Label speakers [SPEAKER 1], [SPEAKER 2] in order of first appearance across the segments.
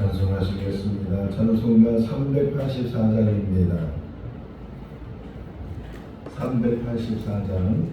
[SPEAKER 1] 찬송하시겠습니다. 찬송가 384장입니다. 384장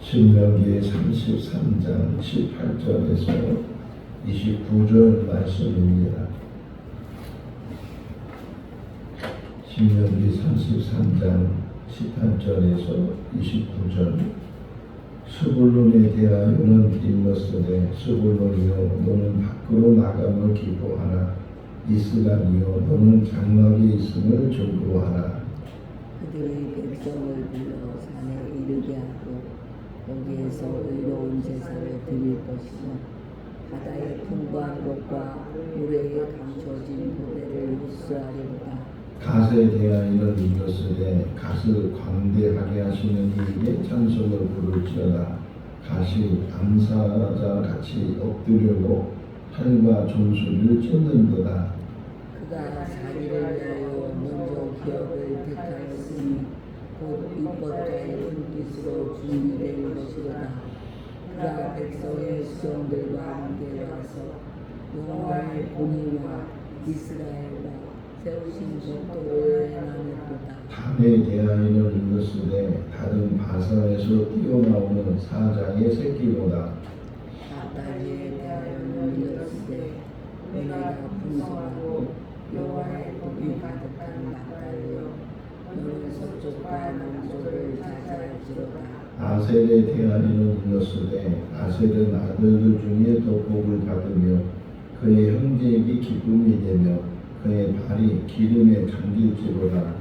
[SPEAKER 1] 신명기 33장 18절에서 29절 말씀입니다. 신명기 33장 18절에서 29절 스불론에 대하여는 일렀으되 스불론이여 너는 밖으로 나감을 기뻐하라 이스라엘이여 너는 장막에 있음을 즐거워하라
[SPEAKER 2] 그들의 백성을 불러 산에 이르게 하고 거기에서 의로운 제사를 드릴 것이며 바다의 풍부한 것과 모래에 감춰진 보배를 흡수하리로다.
[SPEAKER 1] 갓에 대하여는 이것으되 갓을 광대하게 하시는 이에게 찬송을 부를지어다 갓이 암사자 같이 엎드려고 팔과 종수를 찢는도다
[SPEAKER 2] 그가 자기를 위하여 먼저 기업을 택하였으니 곧 입법자의 눈빛으로 준비된 것이로다. 그가 백성의 수종들과 함께 와서 여호와의 공의와 이스라엘과 세우신 법도를 행하는도다.
[SPEAKER 1] 단에 대하여는 이것으되 다른 바사에서 뛰어나오는 사자의 새끼보다
[SPEAKER 2] 은혜가 풍성하고 여호와의 복이 가득한 나다리여 너는 서쪽과 남쪽을 차지할지로다
[SPEAKER 1] 아셀에 대하여는 이것으되 아셀은 아들들 중에 더 복을 받으며 그의 형제에게 기쁨이 되며 그의 발이 기름에 감길지로다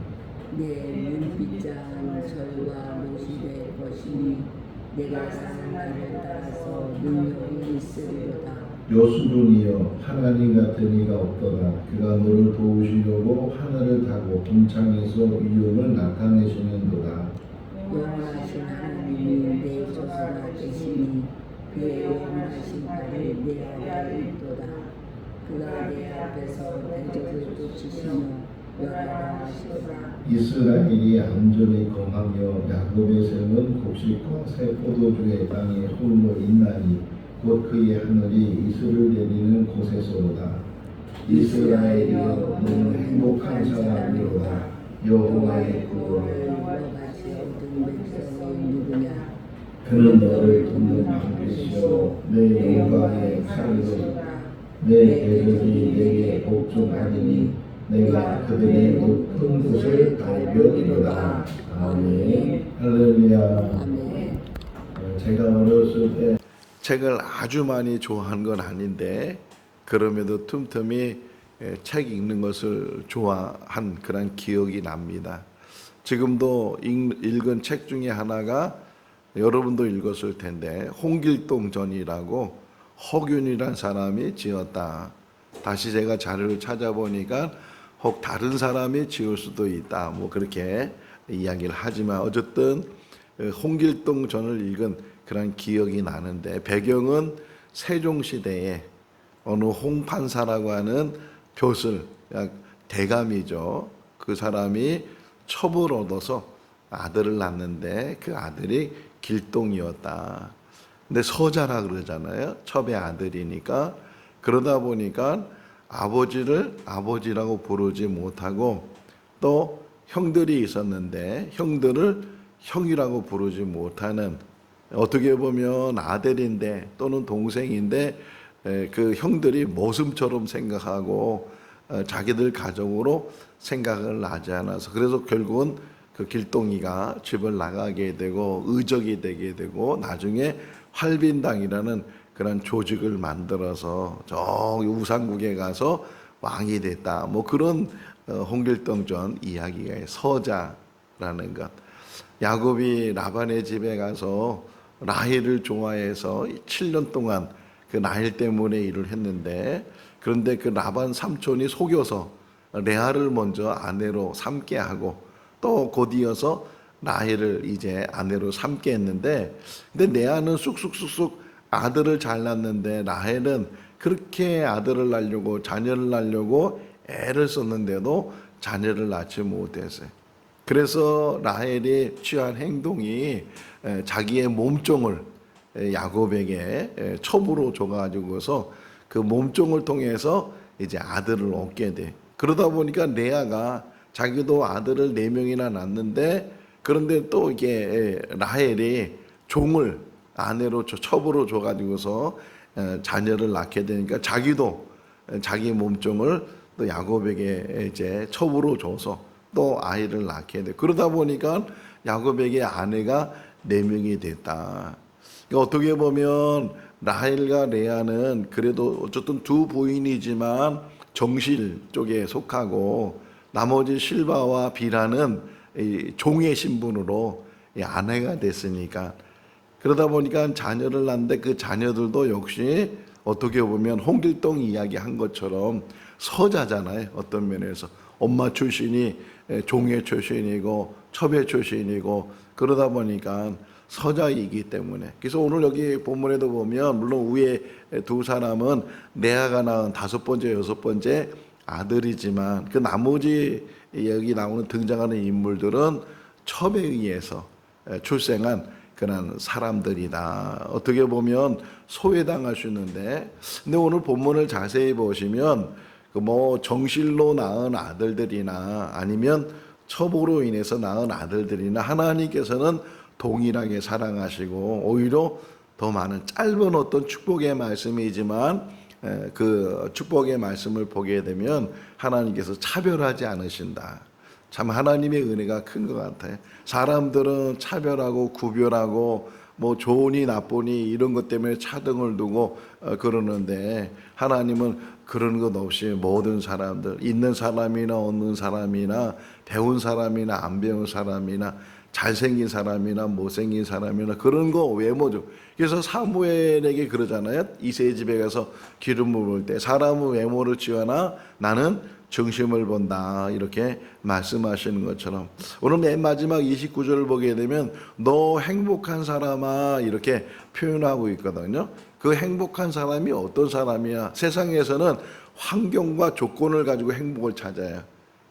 [SPEAKER 2] 내 눈빛장은 절과 될 것이니 내가 사는 길을 따라서 능력이 있으리로다
[SPEAKER 3] 요수론이여 하나님 같은 이가 없도다. 그가 너를 도우시려고 하늘을 타고 동창에서 위엄을 나타내시는도다.
[SPEAKER 2] 영원하신 하나님이 내 조수가 되시니 그의 영원하신 팔이 내 아래에 있도다. 그가 내 앞에서 대적을 쫓으시며
[SPEAKER 3] 이스라엘이 안전히 거하며 야곱의 샘은 곡식과 새 포도주의 땅에 홀로 있나니 곧 그의 하늘이 이슬을 내리는 곳에서로다. 이스라엘이여 너는 행복한 사람이로다. 여호와의 구원을 그는 너를 돕는 방패시요. 내 영광의 살로다 내 대적이 내게 복종하리니 내가 그들의 높은 곳을 달벼이로다. 아멘. 할렐루야.
[SPEAKER 2] 아멘.
[SPEAKER 3] 어, 제가 어렸을 때 책을 아주 많이 좋아한 건 아닌데 그럼에도 틈틈이 에, 책 읽는 것을 좋아한 그런 기억이 납니다. 지금도 읽- 읽은 책 중에 하나가 여러분도 읽었을 텐데 홍길동 전이라고 허균이란 사람이 지었다. 다시 제가 자료를 찾아보니까 혹 다른 사람이 지을 수도 있다. 뭐 그렇게 이야기를 하지만 어쨌든 어, 홍길동 전을 읽은 그런 기억이 나는데 배경은 세종 시대에 어느 홍판사라고 하는 약 대감이죠. 그 사람이 첩을 얻어서 아들을 낳는데 그 아들이 길동이었다. 근데 서자라 그러잖아요. 첩의 아들이니까 그러다 보니까 아버지를 아버지라고 부르지 못하고 또 형들이 있었는데 형들을 형이라고 부르지 못하는 어떻게 보면 아들인데 또는 동생인데 에, 그 형들이 모습처럼 생각하고 어, 자기들 가정으로 생각을 하지 않아서 그래서 결국은 그 길동이가 집을 나가게 되고 의적이 되게 되고 나중에 활빈당이라는 그런 조직을 만들어서 저 우상국에 가서 왕이 됐다. 뭐 그런 어, 홍길동전 이야기가 서자라는 것. 야곱이 라반의 집에 가서 라헬을 좋아해서 7년 동안 그 라헬 때문에 일을 했는데 그런데 그 라반 삼촌이 속여서 레아를 먼저 아내로 삼게 하고 또 곧이어서 라헬을 이제 아내로 삼게 했는데 근데 레아는 쑥쑥쑥쑥 아들을 잘 낳는데 라헬은 그렇게 아들을 낳으려고 자녀를 낳으려고 애를 썼는데도 자녀를 낳지 못했어요. 그래서 라헬이 취한 행동이 에, 자기의 몸종을 에, 야곱에게 에, 첩으로 줘가지고서 그 몸종을 통해서 이제 아들을 얻게 돼. 그러다 보니까 레아가 자기도 아들을 네 명이나 낳는데 그런데 또 이게 에, 라헬이 종을 아내로 줘- 첩으로 줘가지고서 에, 자녀를 낳게 되니까 자기도 에, 자기 몸종을 또 야곱에게 이제 첩으로 줘서 또 아이를 낳게 돼. 그러다 보니까 야곱에게 아내가 네 명이 됐다. 그러니까 어떻게 보면 라헬과 레아는 그래도 어쨌든 두 부인이지만 정실 쪽에 속하고 나머지 실바와 비라는 이 종의 신분으로 이 아내가 됐으니까 그러다 보니까 자녀를 낳는데 그 자녀들도 역시 어떻게 보면 홍길동 이야기 한 것처럼 서자잖아요. 어떤 면에서 엄마 출신이 에, 종의 출신이고 첩의 출신이고 그러다 보니까 서자이기 때문에 그래서 오늘 여기 본문에도 보면 물론 위에 두 사람은 레아가 낳은 다섯 번째 여섯 번째 아들이지만 그 나머지 여기 나오는 등장하는 인물들은 첩에 의해서 에, 출생한 그런 사람들이다. 어떻게 보면 소외당할 수 있는데, 근데 오늘 본문을 자세히 보시면 그 뭐 정실로 낳은 아들들이나 아니면 첩으로 인해서 낳은 아들들이나 하나님께서는 동일하게 사랑하시고 오히려 더 많은 짧은 어떤 축복의 말씀이지만 에, 그 축복의 말씀을 보게 되면 하나님께서 차별하지 않으신다. 참 하나님의 은혜가 큰 것 같아요. 사람들은 차별하고 구별하고 뭐 좋으니 나쁘니 이런 것 때문에 차등을 두고 어, 그러는데 하나님은 그런 것 없이 모든 사람들 있는 사람이나 없는 사람이나 배운 사람이나 안 배운 사람이나 잘생긴 사람이나 못생긴 사람이나 그런 거 외모죠. 그래서 사무엘에게 그러잖아요. 이세 집에 가서 기름 부을 때 사람은 외모를 지어나 나는 정심을 본다 이렇게 말씀하시는 것처럼 오늘 맨 마지막 29절을 보게 되면 너 행복한 사람아 이렇게 표현하고 있거든요. 그 행복한 사람이 어떤 사람이야? 세상에서는 환경과 조건을 가지고 행복을 찾아요.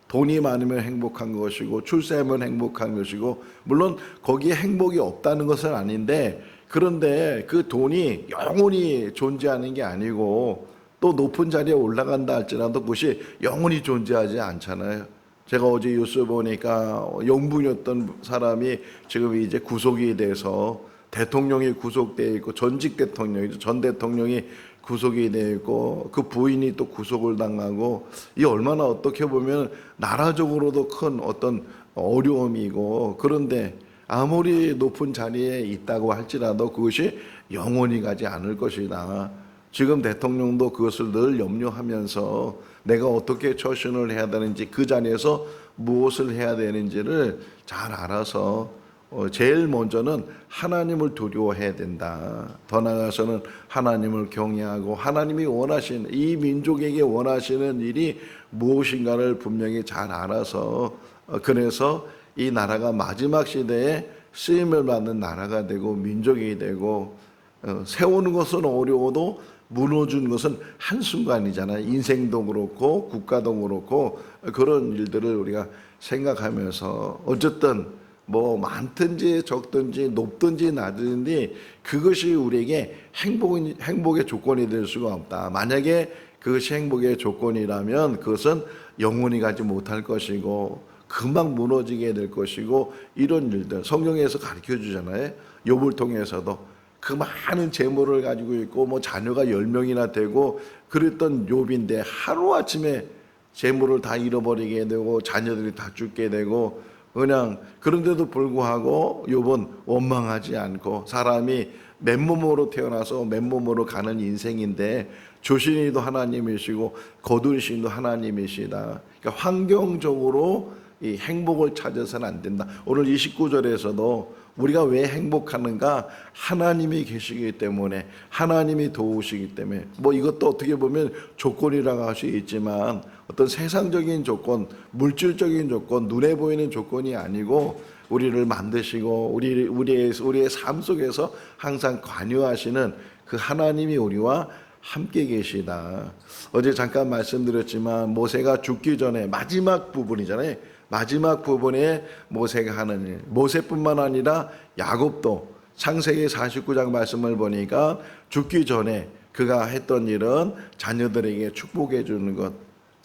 [SPEAKER 3] 돈이 많으면 행복한 것이고 출세하면 행복한 것이고 물론 거기에 행복이 없다는 것은 아닌데 그런데 그 돈이 영원히 존재하는 게 아니고 또 높은 자리에 올라간다 할지라도 그것이 영원히 존재하지 않잖아요. 제가 어제 뉴스 보니까 영분이었던 사람이 지금 이제 구속이 돼서 대통령이 구속돼 있고 전직 대통령이죠. 전 대통령이 구속이 돼 있고 그 부인이 또 구속을 당하고 이 얼마나 어떻게 보면 나라적으로도 큰 어떤 어려움이고 그런데 아무리 높은 자리에 있다고 할지라도 그것이 영원히 가지 않을 것이다. 지금 대통령도 그것을 늘 염려하면서 내가 어떻게 처신을 해야 되는지 그 자리에서 무엇을 해야 되는지를 잘 알아서 어, 제일 먼저는 하나님을 두려워해야 된다. 더 나아가서는 하나님을 경외하고 하나님이 원하시는 이 민족에게 원하시는 일이 무엇인가를 분명히 잘 알아서 어, 그래서 이 나라가 마지막 시대에 쓰임을 받는 나라가 되고 민족이 되고 어, 세우는 것은 어려워도 무너진 것은 한순간이잖아요. 인생도 그렇고 국가도 그렇고 그런 일들을 우리가 생각하면서 어쨌든 뭐 많든지 적든지 높든지 낮든지 그것이 우리에게 행복 행복의 조건이 될 수가 없다. 만약에 그것이 행복의 조건이라면 그것은 영원히 가지 못할 것이고 금방 무너지게 될 것이고 이런 일들 성경에서 가르쳐 주잖아요. 욥을 통해서도 그 많은 재물을 가지고 있고 뭐 자녀가 열 명이나 되고 그랬던 욥인데 하루 아침에 재물을 다 잃어버리게 되고 자녀들이 다 죽게 되고 그냥 그런데도 불구하고 욥은 원망하지 않고 사람이 맨몸으로 태어나서 맨몸으로 가는 인생인데 조신이도 하나님이시고 거두신도 하나님이시다. 그러니까 환경적으로 이 행복을 찾아서는 안 된다. 오늘 29절에서도 우리가 왜 행복하는가? 하나님이 계시기 때문에 하나님이 도우시기 때문에 뭐 이것도 어떻게 보면 조건이라고 할 수 있지만 어떤 세상적인 조건, 물질적인 조건, 눈에 보이는 조건이 아니고 우리를 만드시고 우리 우리의 우리의 삶 속에서 항상 관여하시는 그 하나님이 우리와 함께 계시다. 어제 잠깐 말씀드렸지만 모세가 죽기 전에 마지막 부분이잖아요. 마지막 부분에 모세가 하는 일. 모세뿐만 아니라 야곱도 창세기 49장 말씀을 보니까 죽기 전에 그가 했던 일은 자녀들에게 축복해 주는 것,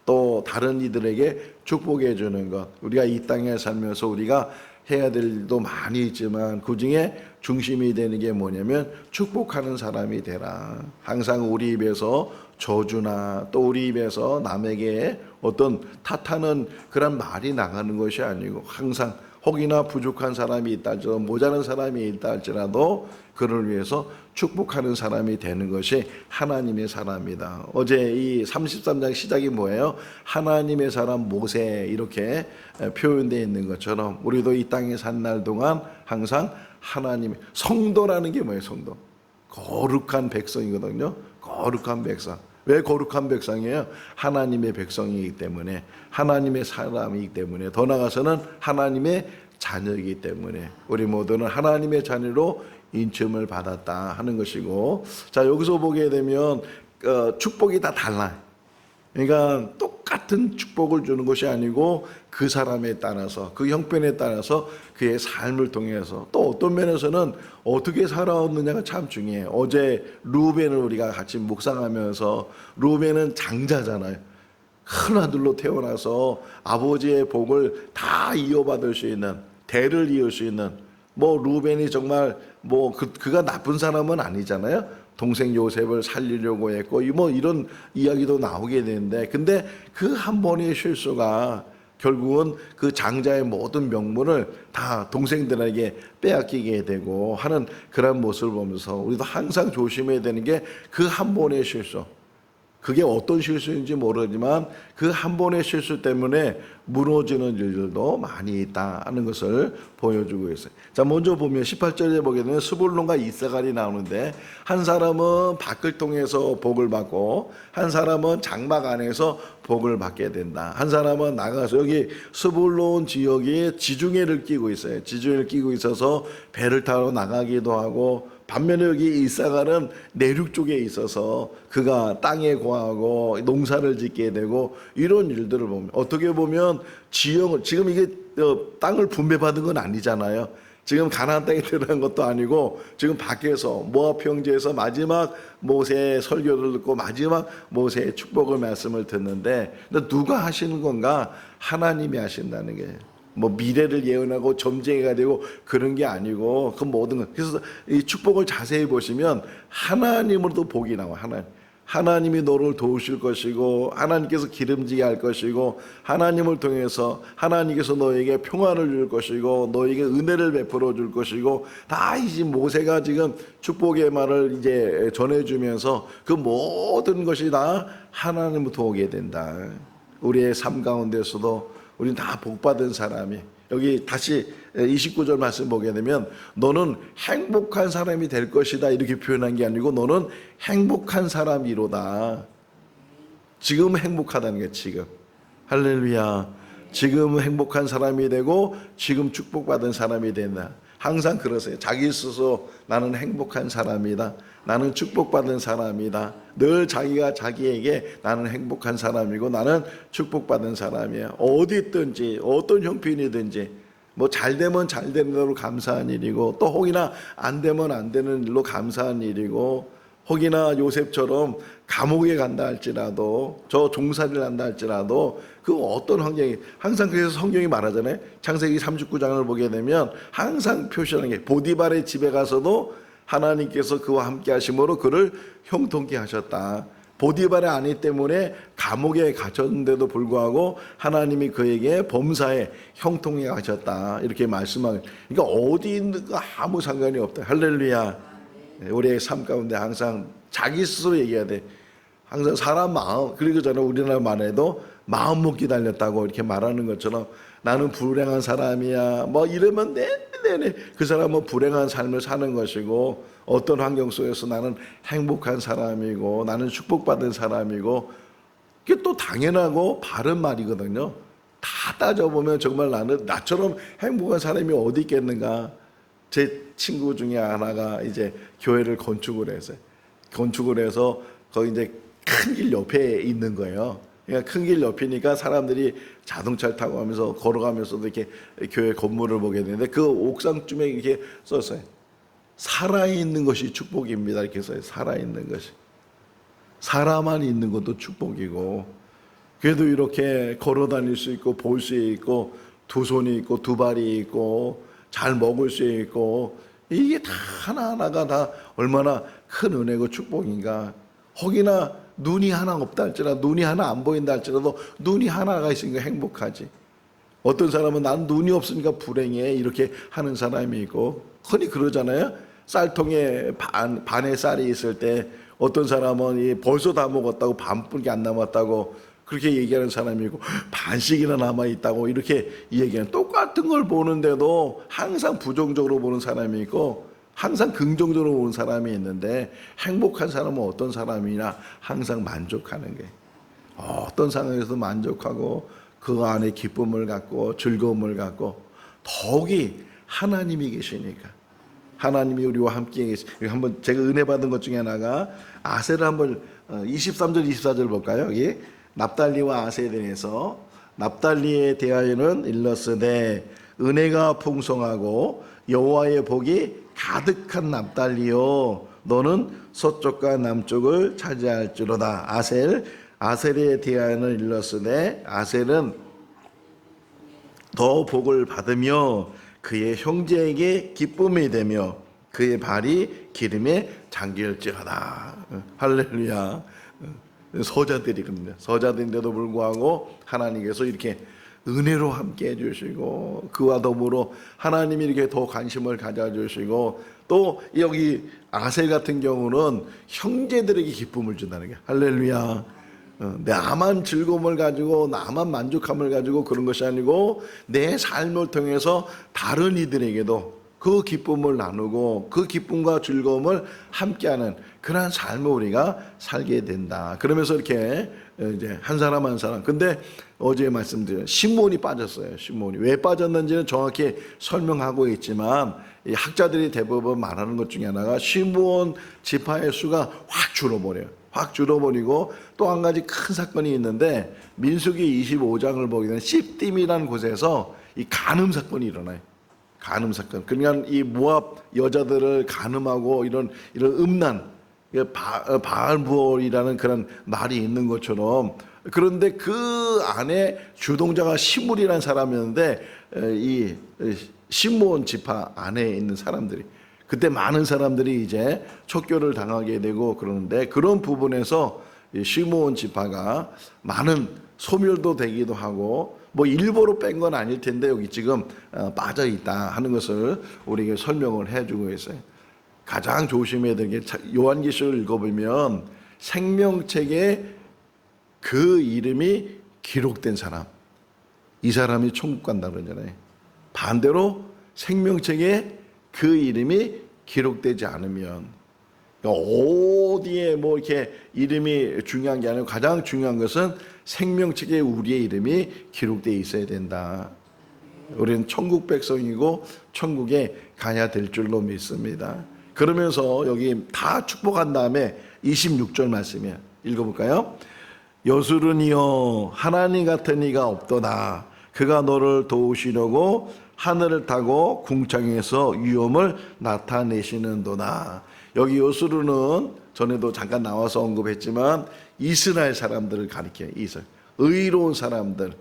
[SPEAKER 3] 또 다른 이들에게 축복해 주는 것. 우리가 이 땅에 살면서 우리가 해야 될 일도 많이 있지만 그 중에 중심이 되는 게 뭐냐면 축복하는 사람이 되라. 항상 우리 입에서 저주나 또 우리 입에서 남에게 어떤 탓하는 그런 말이 나가는 것이 아니고 항상 혹이나 부족한 사람이 있다 할지라도 모자란 사람이 있다 할지라도 그를 위해서 축복하는 사람이 되는 것이 하나님의 사람이다. 어제 이 33장 시작이 뭐예요? 하나님의 사람 모세 이렇게 표현되어 있는 것처럼 우리도 이 땅에 산 날 동안 항상 하나님 성도라는 게 뭐예요? 성도. 거룩한 백성이거든요. 거룩한 백성. 왜 거룩한 백성이에요? 하나님의 백성이기 때문에 하나님의 사람이기 때문에 더 나아가서는 하나님의 자녀이기 때문에 우리 모두는 하나님의 자녀로 인침을 받았다 하는 것이고 자 여기서 보게 되면 어, 축복이 다 달라요. 그러니까 똑같은 축복을 주는 것이 아니고 그 사람에 따라서 그 형편에 따라서 그의 삶을 통해서 또 어떤 면에서는 어떻게 살아왔느냐가 참 중요해요. 어제 루벤을 우리가 같이 묵상하면서 루벤은 장자잖아요. 큰 아들로 태어나서 아버지의 복을 다 이어받을 수 있는 대를 이을 수 있는 뭐 루벤이 정말 뭐 그, 그가 나쁜 사람은 아니잖아요. 동생 요셉을 살리려고 했고 이뭐 이런 이야기도 나오게 되는데 근데 그 한 번의 실수가 결국은 그 장자의 모든 명분을 다 동생들에게 빼앗기게 되고 하는 그런 모습을 보면서 우리도 항상 조심해야 되는 게 그 한 번의 실수. 그게 어떤 실수인지 모르지만 그 한 번의 실수 때문에 무너지는 일들도 많이 있다는 것을 보여주고 있어요. 자, 먼저 보면 18절에 보게 되면 스불론과 이사갈이 나오는데 한 사람은 밖을 통해서 복을 받고 한 사람은 장막 안에서 복을 받게 된다. 한 사람은 나가서 여기 스불론 지역에 지중해를 끼고 있어요. 지중해를 끼고 있어서 배를 타러 나가기도 하고 반면에 여기 이사갈은 내륙 쪽에 있어서 그가 땅에 거하고 농사를 짓게 되고 이런 일들을 보면 어떻게 보면 지형을 지금 이게 어, 땅을 분배받은 건 아니잖아요. 지금 가나안 땅에 들어간 것도 아니고 지금 밖에서 모압 형제에서 마지막 모세의 설교를 듣고 마지막 모세의 축복의 말씀을 듣는데 누가 하시는 건가? 하나님이 하신다는 게. 뭐 미래를 예언하고 점쟁이가 되고 그런 게 아니고 그 모든 것. 그래서 이 축복을 자세히 보시면 하나님으로도 복이 나와 하나님. 하나님이 너를 도우실 것이고 하나님께서 기름지게 할 것이고 하나님을 통해서 하나님께서 너에게 평안을 줄 것이고 너에게 은혜를 베풀어 줄 것이고 다 이제 모세가 지금 축복의 말을 이제 전해주면서 그 모든 것이 다 하나님부터 오게 된다. 우리의 삶 가운데서도 우리는 다 복받은 사람이 여기 다시 29절 말씀 보게 되면 너는 행복한 사람이 될 것이다 이렇게 표현한 게 아니고 너는 행복한 사람이로다. 지금 행복하다는 게 지금 할렐루야. 지금 행복한 사람이 되고 지금 축복받은 사람이 된다. 항상 그러세요. 자기 스스로 나는 행복한 사람이다. 나는 축복받은 사람이다. 늘 자기가 자기에게 나는 행복한 사람이고 나는 축복받은 사람이야. 어디 있든지 어떤 형편이든지 뭐 잘 되면 잘 되는 대로 감사한 일이고 또 혹이나 안 되면 안 되는 일로 감사한 일이고 혹이나 요셉처럼 감옥에 간다 할지라도 저 종살이를 한다 할지라도 그 어떤 환경이 항상 그래서 성경이 말하잖아요. 창세기 39장을 보게 되면 항상 표시하는 게 보디발의 집에 가서도 하나님께서 그와 함께 하심으로 그를 형통케 하셨다. 보디발의 아내 때문에 감옥에 갇혔는데도 불구하고 하나님이 그에게 범사에 형통해 하셨다. 이렇게 말씀하고 그러니까 어디 있는가 아무 상관이 없다. 할렐루야. 네, 우리의 삶 가운데 항상 자기 스스로 얘기해야 돼. 항상 사람 마음 그리고 저는 우리나라만 해도 마음 먹기 달렸다고 이렇게 말하는 것처럼 나는 불행한 사람이야 뭐 이러면 내내내 그 사람은 불행한 삶을 사는 것이고 어떤 환경 속에서 나는 행복한 사람이고 나는 축복받은 사람이고 그게 또 당연하고 바른 말이거든요. 다 따져보면 정말 나는 나처럼 행복한 사람이 어디 있겠는가. 제 친구 중에 하나가 이제 교회를 건축을 했어요. 건축을 해서 거기 이제 큰 길 옆에 있는 거예요. 그러니까 큰 길 옆이니까 사람들이 자동차를 타고 가면서 걸어가면서도 이렇게 교회 건물을 보게 되는데 그 옥상쯤에 이렇게 썼어요. 살아있는 것이 축복입니다. 이렇게 써요. 살아있는 것이. 사람만 있는 것도 축복이고 그래도 이렇게 걸어 다닐 수 있고 볼 수 있고 두 손이 있고 두 발이 있고 잘 먹을 수 있고 이게 다 하나하나가 다 얼마나 큰 은혜고 축복인가. 혹이나 눈이 하나 없다 할지라도 눈이 하나 안 보인다 할지라도 눈이 하나가 있으니까 행복하지. 어떤 사람은 난 눈이 없으니까 불행해 이렇게 하는 사람이 있고 흔히 그러잖아요. 쌀통에 반, 반의 쌀이 있을 때 어떤 사람은 이 벌써 다 먹었다고 반뿐이 안 남았다고 그렇게 얘기하는 사람이고 반씩이나 남아 있다고 이렇게 얘기하는 똑같은 걸 보는데도 항상 부정적으로 보는 사람이 있고 항상 긍정적으로 보는 사람이 있는데 행복한 사람은 어떤 사람이냐 항상 만족하는 게 어떤 상황에서도 만족하고 그 안에 기쁨을 갖고 즐거움을 갖고 더욱이 하나님이 계시니까 하나님이 우리와 함께 계시. 한번 제가 은혜 받은 것 중에 하나가 아세를 한번 23절 24절 볼까요? 여기 납달리와 아세에 대해서 납달리에 대하여는 일러스되 은혜가 풍성하고 여호와의 복이 가득한 납달리요 너는 서쪽과 남쪽을 차지할지로다 아셀 아셀에 대하여는 일러스되 아셀은 더 복을 받으며 그의 형제에게 기쁨이 되며 그의 발이 기름에 잠길지어다. 할렐루야. 서자들이거든요. 서자들인데도 불구하고 하나님께서 이렇게 은혜로 함께 해주시고 그와 더불어 하나님이 이렇게 더 관심을 가져주시고 또 여기 아셀 같은 경우는 형제들에게 기쁨을 준다는 게 할렐루야. 어, 나만 즐거움을 가지고 나만 만족함을 가지고 그런 것이 아니고 내 삶을 통해서 다른 이들에게도 그 기쁨을 나누고 그 기쁨과 즐거움을 함께하는 그러한 삶을 우리가 살게 된다. 그러면서 이렇게 이제 한 사람 한 사람. 근데 어제 말씀드린 시몬이 빠졌어요. 시몬이 왜 빠졌는지는 정확히 설명하고 있지만 이 학자들이 대부분 말하는 것 중에 하나가 시몬 지파의 수가 확 줄어버려요. 확 줄어버리고 또 한 가지 큰 사건이 있는데 민수기 25장을 보게 되면 시딤이라는 곳에서 이 간음 사건이 일어나요. 간음 사건. 그러니까 이 모압 여자들을 간음하고 이런 이런 음란 그 바- 어, 바알부올이라는 그런 말이 있는 것처럼 그런데 그 안에 주동자가 시물이라는 사람이었는데 에, 이 시몬 지파 안에 있는 사람들이 그때 많은 사람들이 이제 척교를 당하게 되고 그러는데 그런 부분에서 이 시몬 지파가 많은 소멸도 되기도 하고 뭐 일부러 뺀 건 아닐 텐데 여기 지금 어, 빠져 있다 하는 것을 우리에게 설명을 해주고 있어요. 가장 조심해야 되는 게 자- 요한계시를 읽어보면 생명책에 그 이름이 기록된 사람 이 사람이 천국 간다 그러잖아요. 반대로 생명책에 그 이름이 기록되지 않으면 어디에 뭐 이렇게 이름이 중요한 게 아니고 가장 중요한 것은 생명책에 우리의 이름이 기록되어 있어야 된다. 우리는 천국 백성이고 천국에 가야 될 줄로 믿습니다. 그러면서 여기 다 축복한 다음에 26절 말씀이야. 읽어볼까요? 여수르니여 하나님 같은 이가 없도다. 그가 너를 도우시려고 하늘을 타고 궁창에서 위엄을 나타내시는도다. 여기 여수르는 전에도 잠깐 나와서 언급했지만 이스라엘 사람들을 가리켜요. 이스라엘. 의로운 사람들,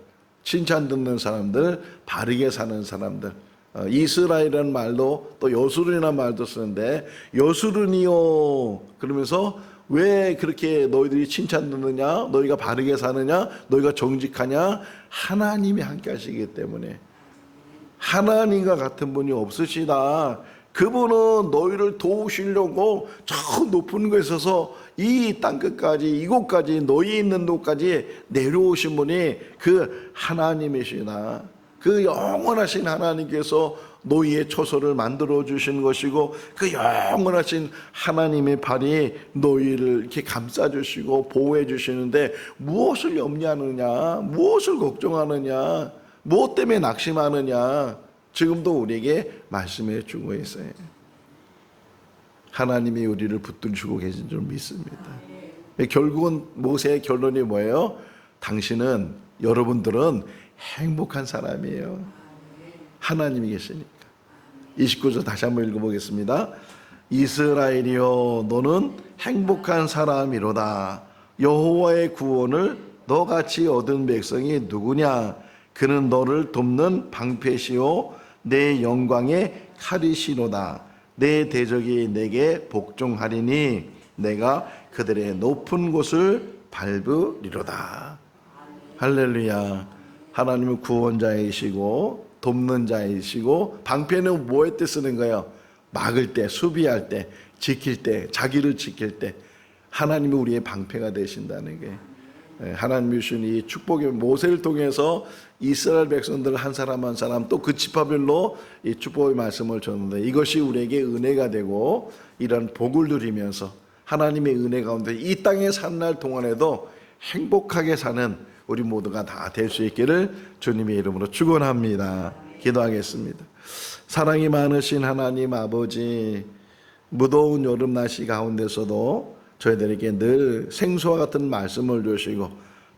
[SPEAKER 3] 칭찬 듣는 사람들, 바르게 사는 사람들. 어, 이스라엘이라는 말도 또 여수르라는 말도 쓰는데 여수르니요 그러면서 왜 그렇게 너희들이 칭찬 듣느냐 너희가 바르게 사느냐 너희가 정직하냐 하나님이 함께 하시기 때문에 하나님과 같은 분이 없으시다. 그분은 너희를 도우시려고 저 높은 곳에 있어서 이 땅끝까지 이곳까지 너희 있는 곳까지 내려오신 분이 그 하나님이시다. 그 영원하신 하나님께서 너희의 초소를 만들어 주신 것이고 그 영원하신 하나님의 발이 너희를 이렇게 감싸 주시고 보호해 주시는데 무엇을 염려하느냐 무엇을 걱정하느냐 무엇 때문에 낙심하느냐 지금도 우리에게 말씀해 주고 있어요. 하나님이 우리를 붙들고 계신 줄 믿습니다. 결국은 모세의 결론이 뭐예요? 당신은 여러분들은 행복한 사람이에요. 하나님이 계시니까. 29절 다시 한번 읽어보겠습니다. 이스라엘이여 너는 행복한 사람이로다. 여호와의 구원을 너같이 얻은 백성이 누구냐? 그는 너를 돕는 방패시오 내 영광의 칼이시로다. 내 대적이 내게 복종하리니 내가 그들의 높은 곳을 밟으리로다. 할렐루야. 하나님은 구원자이시고 돕는 자이시고 방패는 뭐에 때 쓰는 거예요? 막을 때, 수비할 때, 지킬 때, 자기를 지킬 때 하나님이 우리의 방패가 되신다는 게 예, 하나님이 주신 이 축복의 모세를 통해서 이스라엘 백성들 한 사람 한 사람 또 그 지파별로 이 축복의 말씀을 줬는데 이것이 우리에게 은혜가 되고 이런 복을 누리면서 하나님의 은혜 가운데 이 땅에 산 날 동안에도 행복하게 사는 우리 모두가 다 될 수 있기를 주님의 이름으로 축원합니다. 기도하겠습니다. 사랑이 많으신 하나님 아버지 무더운 여름 날씨 가운데서도 저희들에게 늘 생수와 같은 말씀을 주시고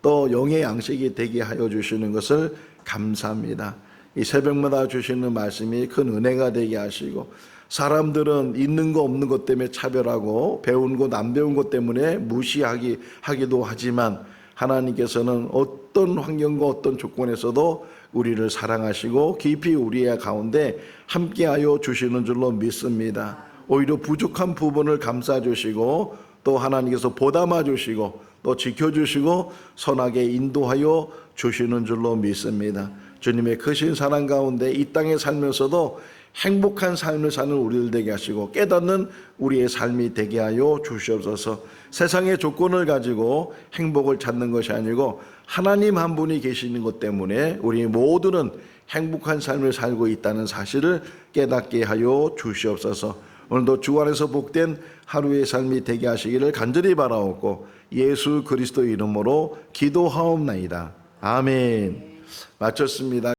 [SPEAKER 3] 또 영의 양식이 되게 하여 주시는 것을 감사합니다. 이 새벽마다 주시는 말씀이 큰 은혜가 되게 하시고 사람들은 있는 거 없는 것 때문에 차별하고 배운 것 안 배운 것 때문에 무시하기 하기도 하지만 하나님께서는 어떤 환경과 어떤 조건에서도 우리를 사랑하시고 깊이 우리의 가운데 함께하여 주시는 줄로 믿습니다. 오히려 부족한 부분을 감싸 주시고 또 하나님께서 보담아 주시고 또 지켜 주시고 선하게 인도하여 주시는 줄로 믿습니다. 주님의 크신 사랑 가운데 이 땅에 살면서도 행복한 삶을 사는 우리들 되게 하시고 깨닫는 우리의 삶이 되게 하여 주시옵소서. 세상의 조건을 가지고 행복을 찾는 것이 아니고 하나님 한 분이 계시는 것 때문에 우리 모두는 행복한 삶을 살고 있다는 사실을 깨닫게 하여 주시옵소서. 오늘도 주 안에서 복된 하루의 삶이 되게 하시기를 간절히 바라옵고 예수 그리스도 이름으로 기도하옵나이다. 아멘. 마쳤습니다.